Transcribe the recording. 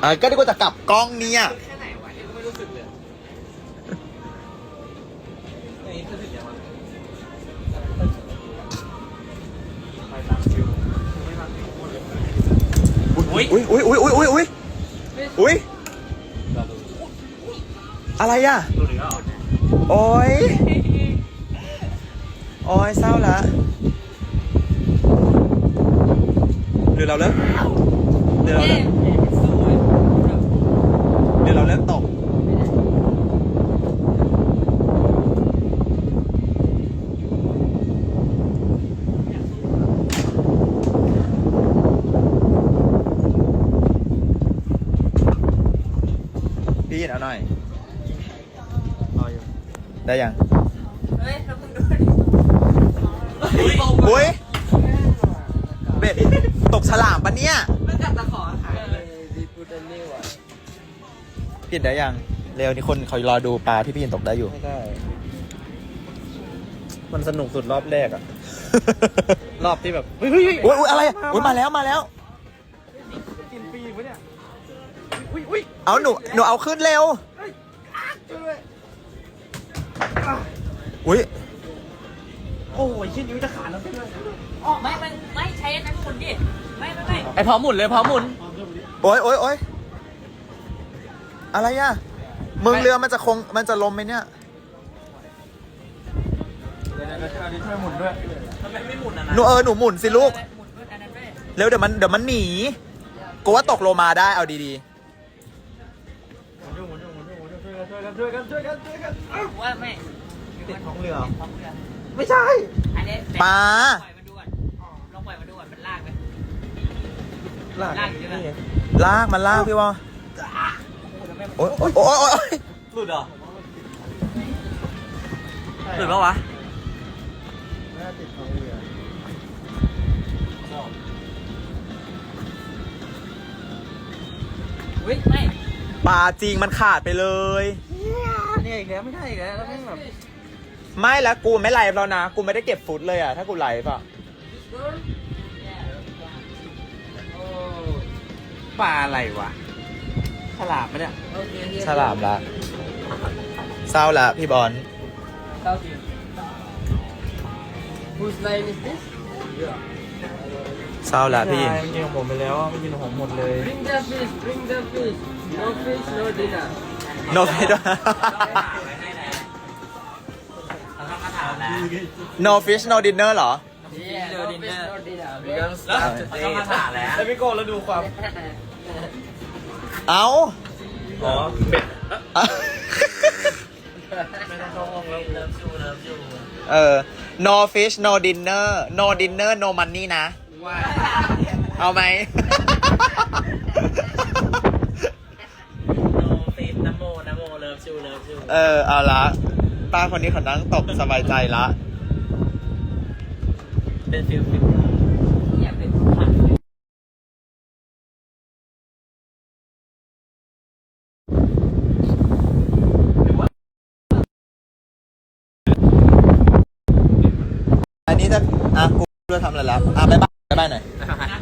เออก็ได้กูจะกลับกล้องเนี่ย แค่ไหนวะนี่ยไม่รู้สึกเลยอย่างนี้รู้สึกยังไงไปตามฟิวไม่ตามฟิวหมดเลยอุ้ยอุ้ยอุ้ยอุ้ยอุ้ยอุ้ยอุ้ยอุ้ยอะไรอะดูหรือเปล่าโอ้ย โอ้ยเศร้าละหรือเราเลิกหรือเราเลิก หรือเราเลิกตกพี่ยินเอาหน่อย รออยู่ ได้ยังเฮ้ยแล้วมึงดูดิอุ้ยเบ็ดตกฉลามปะเนี่ย พี่ยินได้ยังเร็วนี่คนเขารอดูปลาที่พี่ยินตกได้อยู่ ไม่ได้ มันสนุกสุดรอบแรกอะ รอบที่แบบเฮ้ยเฮ้ยเฮ้ยอุ้ยอุ้ยอะไรอะอุ้ยมาแล้วมาแล้ว กินฟรีปะเนี่ยอุ้ยอุ้ยเอาหนูหนูเอาขึ้นเร็ว ช่วยด้วยอุ้ยโอ้ยชิ้นนิ้วจะขาดแล้วช่วยด้วยอ๋อไม่ไม่ไม่ใช้อันนั้นหมุนดิ ไม่ไม่ไม่ไอพร้อมหมุนเลยพร้อมหมุนโอ้ยโอ้ยโอ้ย อะไรอะมึงเรือมันจะคงมันจะลมไหมเนี่ยเดี๋ยวนะช่วยช่วยหมุนด้วยทำไมไม่หมุนอะหนูเออหนูหมุนสิลูกหมุนด้วยอันนั้นด้วยเร็วเดี๋ยวมันเดี๋ยวมันหนีกูว่าตกโลมาได้เอาดีหมุนด้วยหมุนด้วยหมุนด้วยหมุนด้วยช่วยกันช่วยกันช่วยกันช่วยกันช่วยกันว่าไม่ติดท้องเรือท้องเรือไม่ใช่อันนี้ๆปลาปล่อยมันดูก่อนลองปล่อยมันดูก่อนมันลากไหมลากลากอยู่นะนี่ไงลากมันลากพี่ว่าโอ้ โหทำไมมันโอ้ยโอ้ยโอ้ยโอ้ยหลุดเหรอหลุดปะวะน่าติดท้องเรืออุ้ยไม่ปลาจริงมันขาดไปเลย เนี่ยอีกแล้วไม่ได้อีกแล้วแล้วแม่งแบบไม่แล้วกูไม่ไลฟ์แล้วนะ กูไม่ได้เก็บฟุตเลยอะ ถ้ากูไลฟ์อะปลาอะไรวะ ฉลามไหมเนี่ยโอเคฉลามละเศร้าละพี่บอลเก้าสิบ Whose name is this เศร้าละพี่ใช่มันกินของผมไปแล้วมันกินของผมหมดเลย Bring the fish Bring the fish No fish no dinner โนฟิช no fish no dinner เหรอ Yeah no fish no dinner แล้วต้องมาถามแล้วแล้วพี่โก้แล้วดูความ เอ้าอ๋อเป็ดอะไม่ต้องเข้าห้องแล้วเริ่มชูเริ่มชูเออ no fish no dinner no dinner no money นะว่าเอาไหม โนฟิตนโมนโมเริ่มชูเริ่มชูเออ เอาละป้าคนนี้เขานั่งตบสบายใจละ เป็นฟิลฟิล อยากเป็นผัด อันนี้ จะอะกูจะทำอะไรแล้วอะบายบายบายบายหน่อยะ